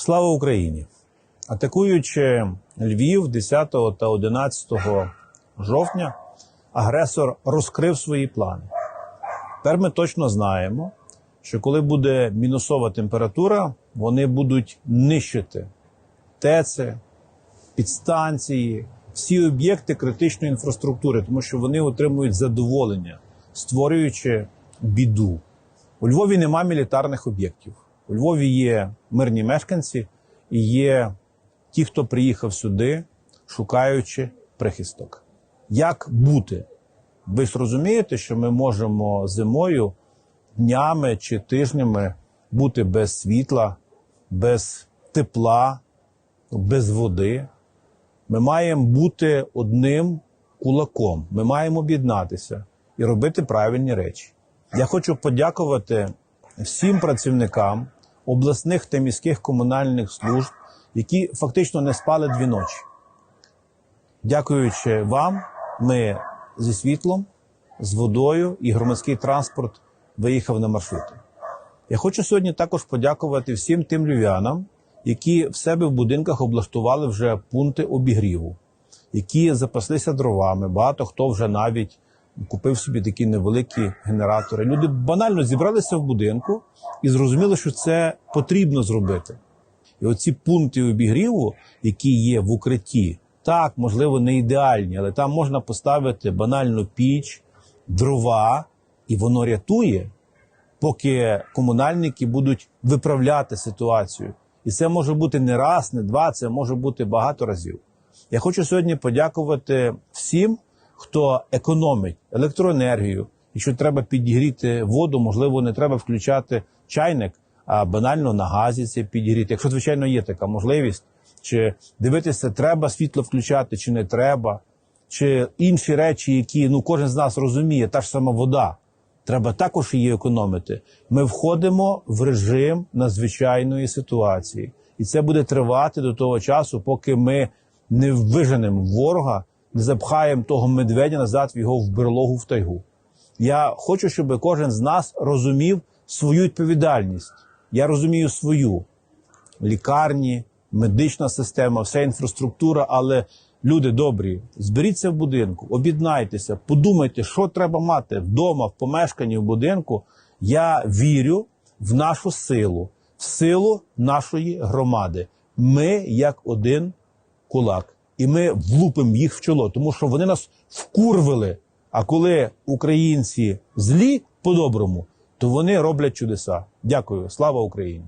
Слава Україні! Атакуючи Львів 10 та 11 жовтня, агресор розкрив свої плани. Тепер ми точно знаємо, що коли буде мінусова температура, вони будуть нищити ТЕЦи, підстанції, всі об'єкти критичної інфраструктури, тому що вони отримують задоволення, створюючи біду. У Львові нема мілітарних об'єктів. У Львові є мирні мешканці і є ті, хто приїхав сюди, шукаючи прихисток. Як бути? Ви ж розумієте, що ми можемо зимою днями чи тижнями бути без світла, без тепла, без води. Ми маємо бути одним кулаком. Ми маємо об'єднатися і робити правильні речі. Я хочу подякувати всім працівникам обласних та міських комунальних служб, які фактично не спали дві ночі. Дякуючи вам, ми зі світлом, з водою і громадський транспорт виїхав на маршрути. Я хочу сьогодні також подякувати всім тим львів'янам, які в себе в будинках облаштували вже пункти обігріву, які запаслися дровами. Багато хто вже навіть купив собі такі невеликі генератори. Люди банально зібралися в будинку і зрозуміли, що це потрібно зробити. І оці пункти обігріву, які є в укритті, так, можливо, не ідеальні, але там можна поставити банальну піч, дрова, і воно рятує, поки комунальники будуть виправляти ситуацію. І це може бути не раз, не два, це може бути багато разів. Я хочу сьогодні подякувати всім, хто економить електроенергію. Якщо треба підігріти воду, можливо, не треба включати чайник, а банально на газі це підігріти. Якщо, звичайно, є така можливість, чи дивитися, треба світло включати, чи не треба, чи інші речі, які ну кожен з нас розуміє, та ж сама вода. Треба також її економити. Ми входимо в режим надзвичайної ситуації, і це буде тривати до того часу, поки ми не виженемо ворога, запхаємо того медведя назад в його в берлогу в тайгу. Я хочу, щоб кожен з нас розумів свою відповідальність. Я розумію свою лікарні, медична система, вся інфраструктура, але люди добрі, зберіться в будинку, об'єднайтеся, подумайте, що треба мати вдома, в помешканні, в будинку. Я вірю в нашу силу, в силу нашої громади. Ми як один кулак, і ми влупимо їх в чоло, тому що вони нас вкурвили. А коли українці злі по-доброму, то вони роблять чудеса. Дякую, слава Україні!